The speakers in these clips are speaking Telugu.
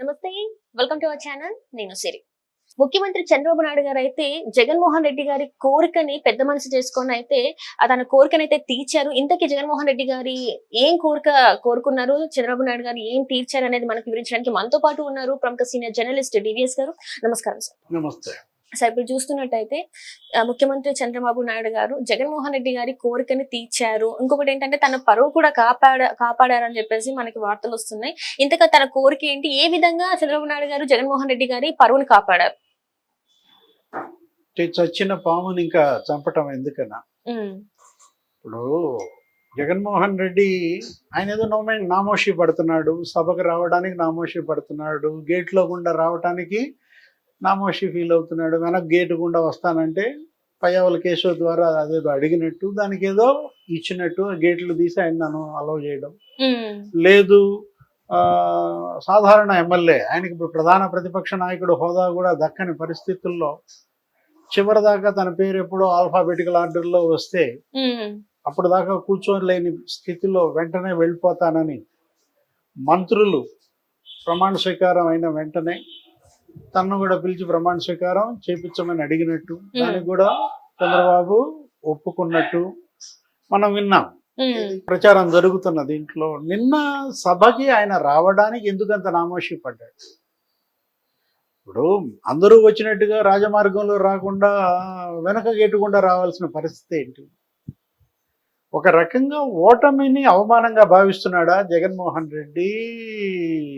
నమస్తే. వెల్కమ్ టు అవర్ ఛానల్ నేను సిరి. ముఖ్యమంత్రి చంద్రబాబు నాయుడు గారు అయితే జగన్మోహన్ రెడ్డి గారి కోరికని పెద్ద మనసు చేసుకొని అయితే తన కోరికని అయితే తీర్చారు. ఇంతకీ జగన్మోహన్ రెడ్డి గారి ఏం కోరిక కోరుకున్నారు? చంద్రబాబు నాయుడు గారు ఏం తీర్చారు అనేది మనకు వివరించడానికి మనతో పాటు ఉన్నారు ప్రముఖ సీనియర్ జర్నలిస్ట్ డివిఎస్ గారు. నమస్కారం సార్. నమస్తే. సార్ ఇప్పుడు చూస్తున్నట్టయితే ముఖ్యమంత్రి చంద్రబాబు నాయుడు గారు జగన్మోహన్ రెడ్డి గారి కోరికని తీర్చారు. ఇంకొకటి ఏంటంటే తన పరువు కూడా కాపాడ కాపాడారని చెప్పేసి మనకి వార్తలు వస్తున్నాయి. ఇంతగా తన కోరిక ఏంటి? ఏ విధంగా చంద్రబాబు నాయుడు గారు జగన్మోహన్ రెడ్డి గారి పరువుని కాపాడారు? చచ్చిన పాముని ఇంకా చంపటం ఎందుకన్నా? ఇప్పుడు జగన్మోహన్ రెడ్డి ఆయన ఏదో నోమే నామోషి పడుతున్నాడు. సభకు రావడానికి నామోషి పడుతున్నాడు. గేట్లో గుండా రావడానికి నామోషి ఫీల్ అవుతున్నాడు. వెనక్ గేటు గుండా వస్తానంటే పయ్యావుల కేశవ్ ద్వారా అదేదో అడిగినట్టు దానికి ఏదో ఇచ్చినట్టు గేట్లు తీసి ఆయన నన్ను అలౌ చేయడం. లేదు ఆ, సాధారణ ఎమ్మెల్యే ఆయనకి ఇప్పుడు ప్రధాన ప్రతిపక్ష నాయకుడు హోదా కూడా దక్కని పరిస్థితుల్లో చివరిదాకా తన పేరు ఎప్పుడో ఆల్ఫాబెటికల్ ఆర్డర్లో వస్తే అప్పుడు దాకా కూర్చోలేని స్థితిలో వెంటనే వెళ్ళిపోతానని మంత్రులు ప్రమాణ స్వీకారం అయిన వెంటనే తనను కూడా పిలిచి ప్రమాణ స్వీకారం చేపించమని అడిగినట్టు. దానికి కూడా చంద్రబాబు ఒప్పుకున్నట్టు మనం విన్నాం. ప్రచారం జరుగుతున్న దీంట్లో నిన్న సభకి ఆయన రావడానికి ఎందుకంత నామోషి పడ్డాడు? ఇప్పుడు అందరూ వచ్చినట్టుగా రాజమార్గంలో రాకుండా వెనక గేటుకుండా రావాల్సిన పరిస్థితి ఏంటి? ఒక రకంగా ఓటమిని అవమానంగా భావిస్తున్నాడా జగన్మోహన్ రెడ్డి?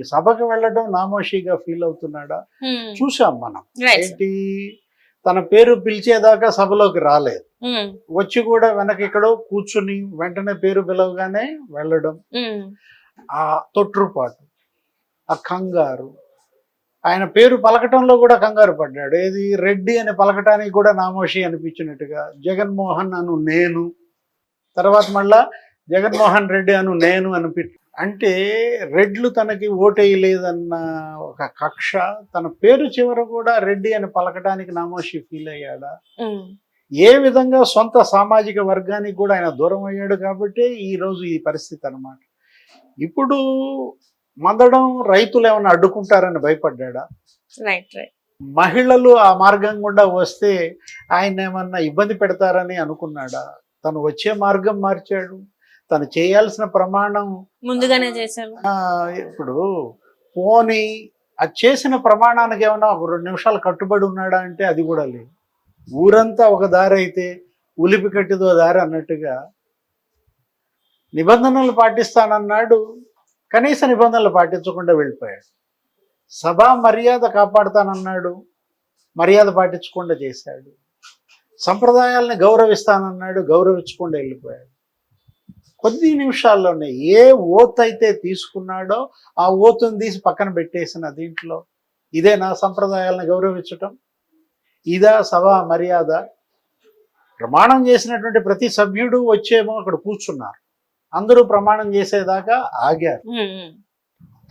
సభకు వెళ్ళడం నామోషిగా ఫీల్ అవుతున్నాడా? చూసాం మనం. ఏంటి? తన పేరు పిలిచేదాకా సభలోకి రాలేదు. వచ్చి కూడా వెనక ఎక్కడో కూర్చుని వెంటనే పేరు పిలవగానే వెళ్ళడం. ఆ తొట్టుపాటు ఆ కంగారు. ఆయన పేరు పలకటంలో కూడా కంగారు పడ్డాడు. ఏది రెడ్డి అని పలకటానికి కూడా నామోషి అనిపించినట్టుగా జగన్మోహన్ అను నేను తర్వాత మళ్ళా జగన్మోహన్ రెడ్డి అను నేను అనిపి అంటే రెడ్లు తనకి ఓటేయలేదన్న ఒక కక్ష తన పేరు చివర కూడా రెడ్డి అని పలకటానికి నామోషి ఫీల్ అయ్యాడా? ఏ విధంగా సొంత సామాజిక వర్గానికి కూడా ఆయన దూరం అయ్యాడు కాబట్టి ఈ రోజు ఈ పరిస్థితి అన్నమాట. ఇప్పుడు మందడం రైతులు ఏమైనా అడ్డుకుంటారని రైట్ మహిళలు ఆ మార్గం గుండా వస్తే ఆయన ఏమన్నా ఇబ్బంది పెడతారని అనుకున్నాడా? తను వచ్చే మార్గం మార్చాడు. తను చేయాల్సిన ప్రమాణం ముందుగానే చేశారు ఆ, ఇప్పుడు పోని అది చేసిన ప్రమాణానికి ఏమన్నా ఒక రెండు నిమిషాలు కట్టుబడి ఉన్నాడా అంటే అది కూడా లేదు. ఊరంతా ఒక దారి అయితే ఉలిపి కట్టిదో దారి అన్నట్టుగా నిబంధనలు పాటిస్తానన్నాడు. కనీస నిబంధనలు పాటించకుండా వెళ్ళిపోయాడు. సభా మర్యాద కాపాడుతానన్నాడు. మర్యాద పాటించకుండా చేశాడు. సంప్రదాయాలని గౌరవిస్తానన్నాడు గౌరవించకుండా వెళ్ళిపోయాడు. కొద్ది నిమిషాల్లోనే ఏ ఓత్ అయితే తీసుకున్నాడో ఆ ఓతుని తీసి పక్కన పెట్టేసిన దీంట్లో ఇదే నా సంప్రదాయాలను గౌరవించటం. ఇదా సభ మర్యాద. ప్రమాణం చేసినటువంటి ప్రతి సభ్యుడు వచ్చేమో అక్కడ కూర్చున్నారు. అందరూ ప్రమాణం చేసేదాకా ఆగారు.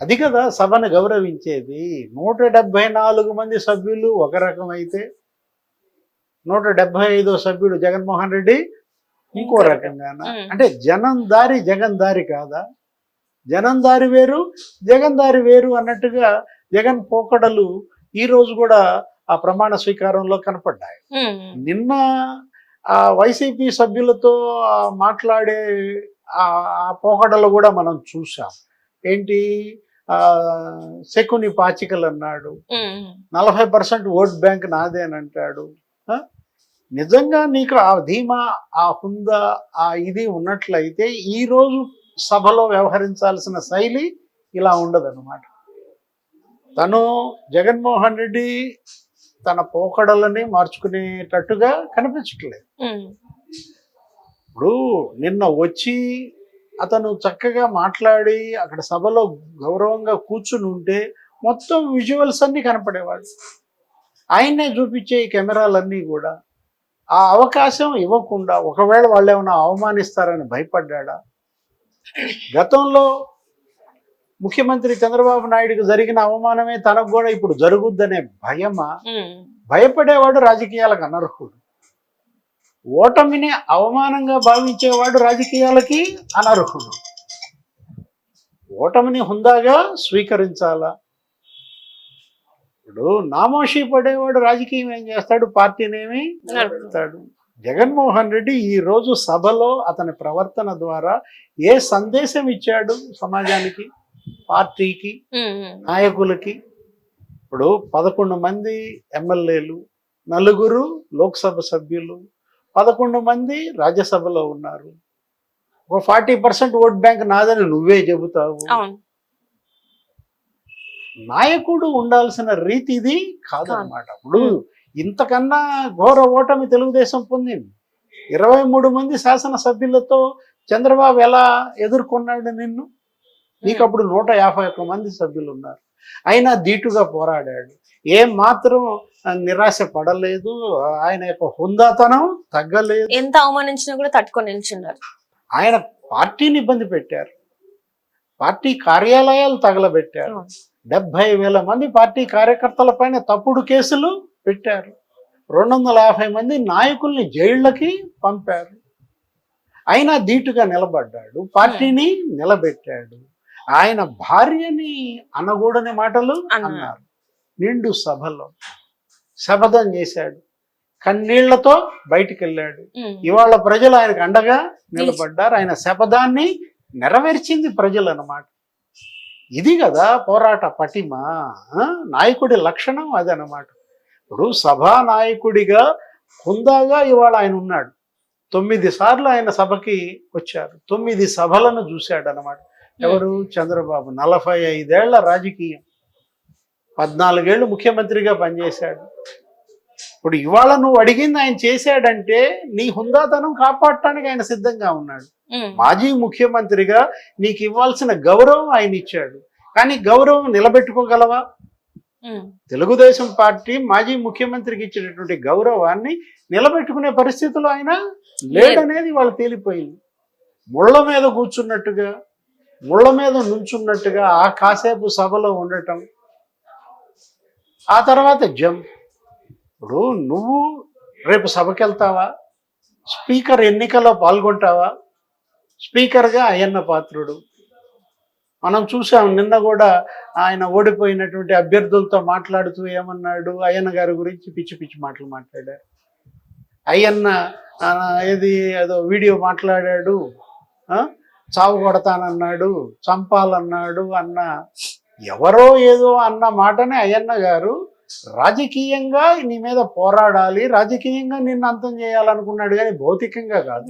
అది కదా సభను గౌరవించేది. నూట డెబ్బై నాలుగు మంది సభ్యులు ఒక రకం అయితే నూట డెబ్బై ఐదో సభ్యుడు జగన్మోహన్ రెడ్డి ఇంకో రకంగాన. అంటే జనం దారి జగన్ దారి కాదా? జనం దారి వేరు జగన్ దారి వేరు అన్నట్టుగా జగన్ పోకడలు ఈ రోజు కూడా ఆ ప్రమాణ స్వీకారంలో కనపడ్డాయి. నిన్న ఆ వైసీపీ సభ్యులతో మాట్లాడే ఆ పోకడలు కూడా మనం చూసాం ఏంటి? ఆ శకుని పాచికలు అన్నాడు. నలభై పర్సెంట్ ఓట్ బ్యాంక్ నాదే అని అంటాడు. ఆ? నిజంగా నీకు ఆ ధీమా ఆ హుందా ఆ ఇది ఉన్నట్లయితే ఈ రోజు సభలో వ్యవహరించాల్సిన శైలి ఇలా ఉండదన్నమాట. తను జగన్మోహన్ రెడ్డి తన పోకడలని మార్చుకునేటట్టుగా కనిపించట్లేదు. ఇప్పుడు నిన్న వచ్చి అతను చక్కగా మాట్లాడి అక్కడ సభలో గౌరవంగా కూర్చుని ఉంటే మొత్తం విజువల్స్ అన్నీ కనపడేవాడు ఆయన్నే చూపించే ఈ కెమెరాలన్నీ కూడా ఆ అవకాశం ఇవ్వకుండా ఒకవేళ వాళ్ళు ఏమైనా అవమానిస్తారని భయపడ్డా గతంలో ముఖ్యమంత్రి చంద్రబాబు నాయుడుకి జరిగిన అవమానమే తనకు కూడా ఇప్పుడు జరుగుద్దనే భయమా? భయపడేవాడు రాజకీయాలకు అనర్హుడు. ఓటమిని అవమానంగా భావించేవాడు రాజకీయాలకి అనర్హుడు. ఓటమిని హుందాగా స్వీకరించాలా? ఇప్పుడు నామోషి పడేవాడు రాజకీయం ఏం చేస్తాడు? పార్టీనేమి నిలబెడతాడు జగన్మోహన్ రెడ్డి ఈ రోజు సభలో అతని ప్రవర్తన ద్వారా ఏ సందేశం ఇచ్చాడు సమాజానికి పార్టీకి. నాయకులకి? ఇప్పుడు పదకొండు మంది ఎమ్మెల్యేలు నలుగురు లోక్సభ సభ్యులు పదకొండు మంది రాజ్యసభలో ఉన్నారు. ఒక ఫార్టీ పర్సెంట్ ఓట్ బ్యాంక్ నాదని నువ్వే చెబుతావు. నాయకుడు ఉండాల్సిన రీతి ఇది కాదనమాట ఇప్పుడు ఇంతకన్నా ఘోర ఓటమి తెలుగుదేశం పొందింది. ఇరవై మూడు మంది శాసనసభ్యులతో చంద్రబాబు ఎలా ఎదుర్కొన్నాడు నిన్ను? నీకు అప్పుడు నూట యాభై ఒక్క మంది సభ్యులు ఉన్నారు అయినా ధీటుగా పోరాడాడు. ఏం మాత్రం నిరాశ పడలేదు. ఆయన యొక్క హుందాతనం తగ్గలేదు. ఎంత అవమానించినా కూడా తట్టుకొని నిల్చున్నారు. ఆయన పార్టీని ఇబ్బంది పెట్టారు. పార్టీ కార్యాలయాలు తగలబెట్టారు. డెబ్బై వేల మంది పార్టీ కార్యకర్తల పైన తప్పుడు కేసులు పెట్టారు. రెండు వందల యాభై మంది నాయకుల్ని జైళ్ళకి పంపారు. అయినా ధీటుగా నిలబడ్డాడు పార్టీని నిలబెట్టాడు. ఆయన భార్యని అనకూడని మాటలు అన్నారు. నిండు సభలో శపథం చేశాడు. కన్నీళ్ళతో బయటికి వెళ్ళాడు ఇవాళ ప్రజలు ఆయనకు అండగా నిలబడ్డారు. ఆయన శపథాన్ని నెరవేర్చింది ప్రజలు అన్నమాట ఇది కదా పోరాట పటిమ? నాయకుడి లక్షణం అదనమాట ఇప్పుడు సభా నాయకుడిగా హుందాగా ఇవాళ ఆయన ఉన్నాడు. తొమ్మిది సార్లు ఆయన సభకి వచ్చారు. తొమ్మిది సభలను చూశాడు అనమాట ఎవరు? చంద్రబాబు. నలభై ఐదేళ్ళ రాజకీయం. పద్నాలుగేళ్ళు ముఖ్యమంత్రిగా పనిచేశాడు. ఇప్పుడు ఇవాళ నువ్వు అడిగింది ఆయన చేశాడంటే నీ హుందాతనం కాపాడటానికి ఆయన సిద్ధంగా ఉన్నాడు. మాజీ ముఖ్యమంత్రిగా నీకు ఇవ్వాల్సిన గౌరవం ఆయన ఇచ్చాడు. కానీ గౌరవం నిలబెట్టుకోగలవా? తెలుగుదేశం పార్టీ మాజీ ముఖ్యమంత్రికి ఇచ్చినటువంటి గౌరవాన్ని నిలబెట్టుకునే పరిస్థితిలో ఆయన లేడనేది వాళ్ళు తేలిపోయింది. ముళ్ళ మీద కూర్చున్నట్టుగా ముళ్ళ మీద నుంచున్నట్టుగా ఆ కాసేపు సభలో ఉండటం ఆ తర్వాత జం. ఇప్పుడు నువ్వు రేపు సభకి వెళ్తావా స్పీకర్ ఎన్నికల్లో పాల్గొంటావా? స్పీకర్గా అయ్యన్న పాత్రుడు. మనం చూసాం నిన్న కూడా ఆయన ఓడిపోయినటువంటి అభ్యర్థులతో మాట్లాడుతూ ఏమన్నాడు అయ్యన్న గారి గురించి పిచ్చి పిచ్చి మాటలు మాట్లాడారు. అయ్యన్న ఏది ఏదో వీడియో మాట్లాడాడు ఆ, చావు కొడతానన్నాడు చంపాలన్నాడు అన్న ఎవరో ఏదో అన్న మాటనే అయ్యన్న గారు రాజకీయంగా నీ మీద పోరాడాలి రాజకీయంగా నిన్ను అంతం చేయాలనుకున్నాడు కానీ భౌతికంగా కాదు.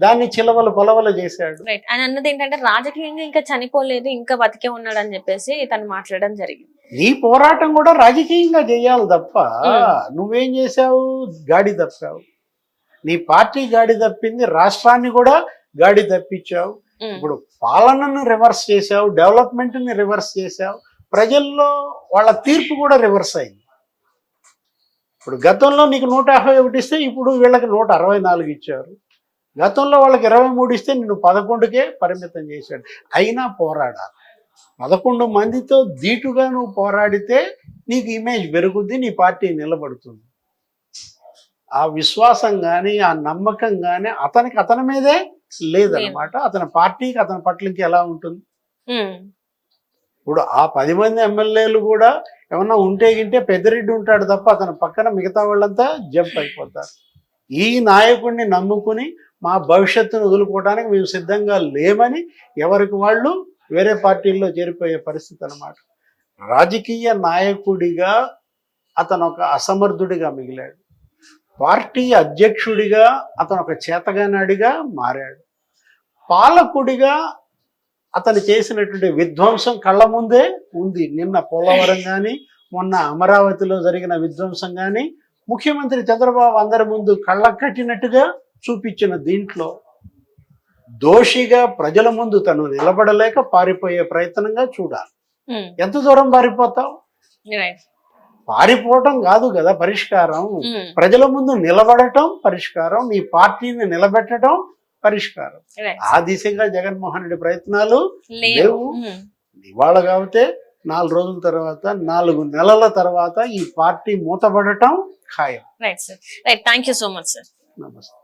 దాన్ని చిలవలు పొలవలు చేశాడు. రైట్ ఆయన అన్నది ఏంటంటే రాజకీయంగా ఇంకా చనిపోలేదు ఇంకా బతికే ఉన్నాడు అని చెప్పేసి తను మాట్లాడడం జరిగింది. నీ పోరాటం కూడా రాజకీయంగా చేయాలి తప్ప మ్మ్. నువ్వేం చేసావు గాడి తప్పావు. నీ పార్టీ గాడి తప్పింది రాష్ట్రాన్ని కూడా గాడి తప్పించావు. ఉమ్, ఇప్పుడు పాలనను రివర్స్ చేసావు డెవలప్మెంట్ని రివర్స్ చేసావు ప్రజల్లో వాళ్ళ తీర్పు కూడా రివర్స్ అయింది. ఇప్పుడు గతంలో నీకు నూట యాభై ఒకటి ఇస్తే ఇప్పుడు వీళ్ళకి నూట అరవై నాలుగు ఇచ్చారు. గతంలో వాళ్ళకి ఇరవై మూడు ఇస్తే నిన్ను పదకొండుకే పరిమితం చేశాడు. అయినా పోరాడాలి పదకొండు మందితో ధీటుగా నువ్వు పోరాడితే నీకు ఇమేజ్ పెరుగుద్ది నీ పార్టీ నిలబడుతుంది. ఆ విశ్వాసం కానీ ఆ నమ్మకం కానీ అతనికి అతని మీదే లేదనమాట అతని పార్టీకి అతని పట్ల ఇంక ఎలా ఉంటుంది? ఇప్పుడు ఆ పది మంది ఎమ్మెల్యేలు కూడా ఏమన్నా ఉంటే గింటే పెద్దిరెడ్డి ఉంటాడు తప్ప అతని పక్కన మిగతా వాళ్ళంతా జంప్ అయిపోతారు. ఈ నాయకుడిని నమ్ముకుని మా భవిష్యత్తును వదులుకోవడానికి మేము సిద్ధంగా లేమని ఎవరికి వాళ్ళు వేరే పార్టీల్లో చేరిపోయే పరిస్థితి అన్నమాట. రాజకీయ నాయకుడిగా అతను ఒక అసమర్థుడిగా మిగిలాడు. పార్టీ అధ్యక్షుడిగా అతను ఒక చేతగానాడిగా మారాడు. పాలకుడిగా అతను చేసినటువంటి విధ్వంసం కళ్ళ ముందే ఉంది. నిన్న పోలవరం కానీ మొన్న అమరావతిలో జరిగిన విధ్వంసం కానీ ముఖ్యమంత్రి చంద్రబాబు అందరి ముందు కళ్ళ కట్టినట్టుగా చూపించిన దీంట్లో దోషిగా ప్రజల ముందు తను నిలబడలేక పారిపోయే ప్రయత్నంగా చూడాలి. ఎంత దూరం పారిపోతావు పారిపోవటం కాదు కదా పరిష్కారం. ప్రజల ముందు నిలబడటం పరిష్కారం. నీ పార్టీని నిలబెట్టడం పరిష్కారం. ఆ దిశగా జగన్మోహన్ రెడ్డి ప్రయత్నాలు లేవు. ఇవాళ కాబట్టి నాలుగు రోజుల తర్వాత నాలుగు నెలల తర్వాత ఈ పార్టీ మూతపడటం ఖాయం. Right sir right thank you so much sir నమస్తే.